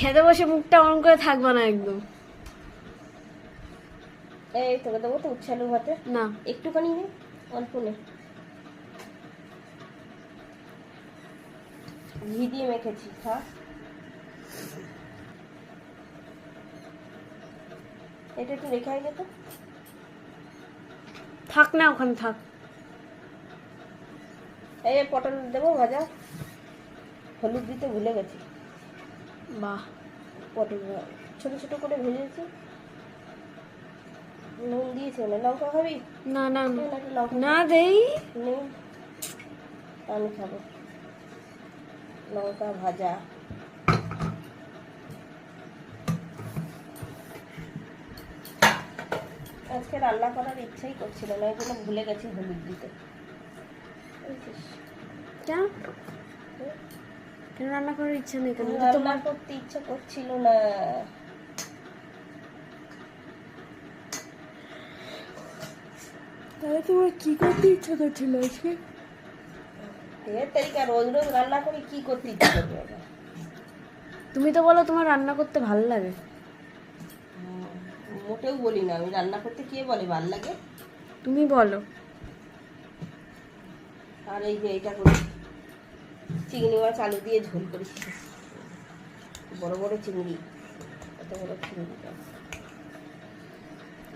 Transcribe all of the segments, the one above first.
খেতে বসে মুখটা অন করে থাকবে না একদম। এই তোকে দেবো তো উচ্ছালু ভাতে? না। একটুখানি নে অল্প নে। ঘি দিয়ে মেখেছি খা এটা একটু রেখে আইলে তো। থাক না ওখানে থাক। এই পটল দেবো ভাজা। হলুদ দিতে ভুলে গেছি। বাহ পটল ছোট ছোট করে ভেজেছি। নুন দিয়েছে না লঙ্কা খাবি? না না। না। দেই। নে আমি খাব। লঙ্কা ভাজা। আজকে রান্না করার ইচ্ছাই করছিল না ওই জন্য ভুলে গেছি হলুদ দিতে? কেন? কেন রান্না করার ইচ্ছা নেই কেন? তোমার করতে ইচ্ছা করছিল না। তাহলে তোমার কি করতে ইচ্ছা করছিল আজকে? এর তারিখা রোজ রোজ রান্না করে কি করতে ইচ্ছা করবে তুমি তো বলো তোমার রান্না করতে ভালো লাগে। মোটেও বলি না আমি রান্না করতে কে বলে ভালো লাগে? তুমি বলো। আর এই যে করি চিংড়ি মাছ আলু দিয়ে ঝোল করি। বড় বড় চিংড়ি এত বড় চিংড়ি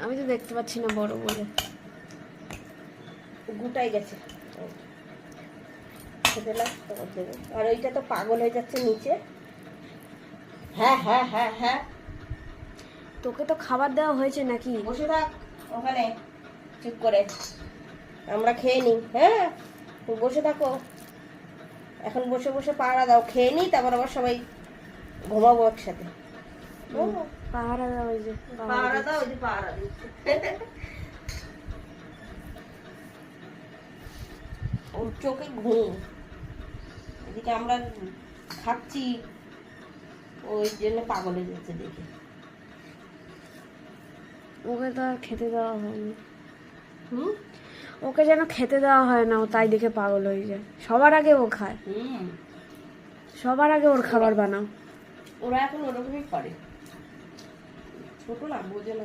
আমি তো দেখতে পাচ্ছি না বড় বলে গুটাই গেছে। খেতে দেবো। আর ওইটা তো পাগল হয়ে যাচ্ছে নিচে। হ্যাঁ হ্যাঁ হ্যাঁ হ্যাঁ। তোকে তো খাবার দেওয়া হয়েছে নাকি? বসে থাক ওখানে। চুপ করে। আমরা খেয়ে নিই হ্যাঁ? বসে থাকো। এখন বসে বসে পাহারা দাও খেয়ে নিই তারপর আবার সবাই ঘুমাবো একসাথে। পাহারা দেওয়া হয়েছে পাহারা দাও ওই যে পাহারা দিচ্ছে। ওর চোখে ঘুম। এদিকে আমরা খাচ্ছি। ওই জন্য পাগল যাচ্ছে দেখে। ওকে তো আর খেতে দেওয়া হয়নি। হুম? ওকে যেন খেতে দেওয়া হয় না ও তাই দেখে পাগল হয়ে যায়। সবার আগে ও খায়। সবার আগে ওর খাবার বানাও। ওরা এখন ওরকমই করে। ছোট না বোঝে না